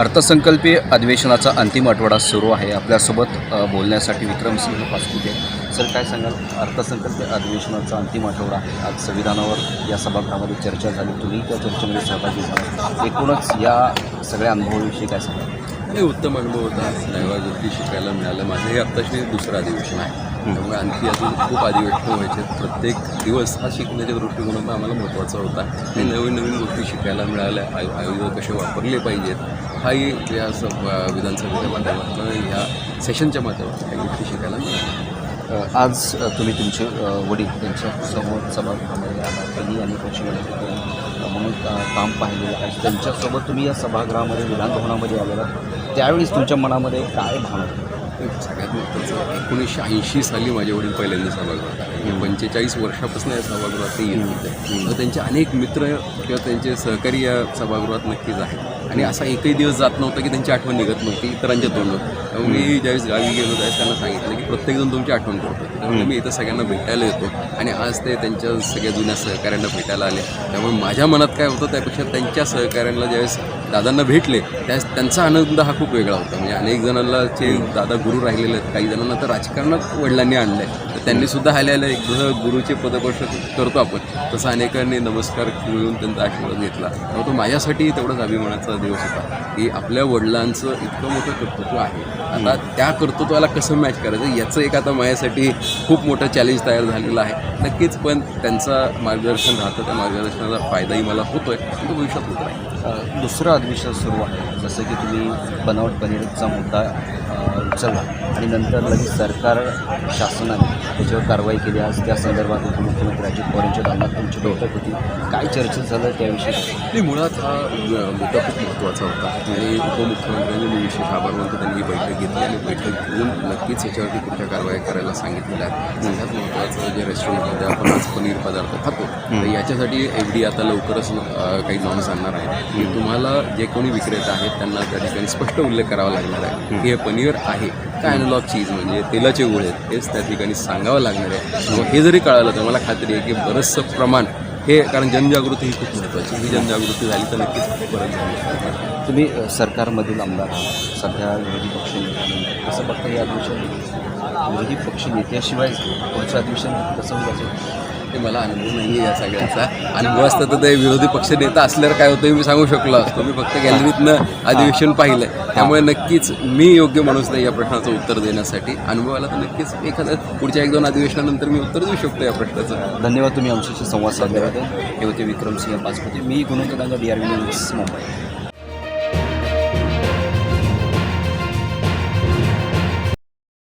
अर्थसंकल्पीय अधिवेशनाचा अंतिम आठवडा सुरू आहे. आपल्यासोबत बोलण्यासाठी विक्रमसिंह पासपुते सर काय सांगाल? अर्थसंकल्पीय अधिवेशनाचा अंतिम आठवडा आहे. आज संविधानावर या सभागृहामध्ये चर्चा झाली. तुम्ही त्या चर्चेमध्ये सहभागी झाला एकूणच या सगळ्या अनुभवाविषयी काय सांगाल? हे उत्तम अनुभव होता. नव्या शिकायला मिळालं. माझं हे आत्ताशी दुसरं अधिवेशन आहे. त्यामुळे आणखी अजून खूप अधिवेशन व्हायचे प्रत्येक दिवस हा शिकण्याच्या दृष्टिकोनातून आम्हाला महत्त्वाचा होता. आणि नवीन नवीन गोष्टी शिकायला मिळाल्या आय आयुध कसे वापरले पाहिजेत हाही या स विधानसभेच्या माध्यमातून ह्या सेशनच्या माध्यमातून काही गोष्टी शिकायला मिळाल्या. आज तुम्ही तुमचे वडील त्यांच्यासमोर सभागृहामध्ये आला त्यांनी आणि पक्षामध्ये म्हणून काम पाहिलेलं आहे. त्यांच्यासोबत तुम्ही या सभागृहामध्ये विधानभवनामध्ये आलेला त्यावेळेस तुमच्या मनामध्ये काय भावना सगळ्यात महत्त्वाचं एकोणीसशे ऐंशी साली माझे वडील पहिल्यांदा सभागृहात आले. पंचेचाळीस वर्षापासून या सभागृहात ते येत होते. तर त्यांचे अनेक मित्र किंवा त्यांचे सहकारी या सभागृहात नक्कीच आहेत. आणि असा एकही दिवस जात नव्हता की त्यांची आठवण निघत नव्हती इतरांच्या तोंडून त्यामुळे मी ज्यावेळेस गावी गेलो त्यावेळेस त्यांना सांगितलं की प्रत्येकजण तुमची आठवण करतो. त्यामुळे मी इथं सगळ्यांना भेटायला येतो. आणि आज ते त्यांच्या सगळ्या जुन्या सहकाऱ्यांना भेटायला आले. त्यामुळे माझ्या मनात काय होतं त्यापेक्षा त्यांच्या सहकाऱ्यांना ज्यावेळेस दादांना भेटले त्यास त्यांचा आनंद हा खूप वेगळा होता. म्हणजे अनेक जणांना जे दादा गुरु राहिलेले आहेत काही जणांना तर राजकारणात वडिलांनी आणलं आहे तर त्यांनी सुद्धा आल्याला एक जसं गुरुचे पदस्पर्श करतो आपण. तसं अनेकांनी नमस्कार मिळून त्यांचा आशीर्वाद घेतला. त्यामुळे तो माझ्यासाठी तेवढाच अभिमानाचा दिवस होता की आपल्या वडिलांचं इतकं मोठं कर्तृत्व आहे. आता त्या कर्तृत्वाला कसं मॅच करायचं? याचं एक आता माझ्यासाठी खूप मोठं चॅलेंज तयार झालेलं आहे. नक्कीच पण त्यांचं मार्गदर्शन राहतं त्या मार्गदर्शनाचा फायदाही मला होतोय आणि तो भविष्यात होत अ, दुसरं अधिवेशन सुरू आहे. जसं की तुम्ही बनावट पनीरचा मुद्दा उचलला आणि नंतर लगेच सरकार शासनाने त्याच्यावर कारवाई केली. आज त्या संदर्भात उपमुख्यमंत्री अजित पवार यांच्या दालनात तुमची बैठक होती. काय चर्चा झालं त्याविषयी? नाही मुळात हा मुद्दा खूप महत्त्वाचा होता. आणि उपमुख्यमंत्र्यांनी मी विशेष आभार मानतो त्यांनी ही बैठक घेतली आणि बैठक घेऊन नक्कीच याच्यावरती पुढच्या कारवाई करायला सांगितलेल्या आहेत. सगळ्यात महत्त्वाचं जे रेस्टॉरंटमध्ये आपण आज पनीर पदार्थ खातो तर याच्यासाठी एफ डी आता लवकरच काही नॉर्म्स आणणार आहे की तुम्हाला जे कोणी विक्रेता आहेत त्यांना त्या ठिकाणी स्पष्ट उल्लेख करावा लागणार आहे की हे पनीर आहे. काय अनलॉग चीज म्हणजे तेलाचे गोळे आहेत हेच त्या ठिकाणी सांगावं लागणार आहे. मग हे जरी कळालं तर मला खात्री आहे की बरंचसं प्रमाण हे कारण जनजागृती ही खूप महत्त्वाची ही जनजागृती झाली तर नक्कीच बरंच झाली तुम्ही सरकारमधील आमदार आहात. सध्या विरोधी पक्ष कसं बघता या अधिवेशन विरोधी पक्ष नेत्याशिवाय पुढचं अधिवेशन कसं होईल हे मला अनुभव नाही आहे या सगळ्यांचा. अनुभव असता तर ते विरोधी पक्ष नेता असल्यावर काय होतं मी सांगू शकलो असतो. मी फक्त गॅलरीतनं अधिवेशन पाहिलं त्यामुळे नक्कीच मी योग्य माणूस नाही या प्रश्नाचं उत्तर देण्यासाठी. अनुभवाला तर नक्कीच एखाद्या पुढच्या एक दोन अधिवेशनानंतर मी उत्तर देऊ शकतो या प्रश्नाचं. धन्यवाद तुम्ही आमच्याशी संवाद साधल्याबद्दल. हे होते विक्रमसिंह पाचपुते मी Gunwant D R V news Mumbai.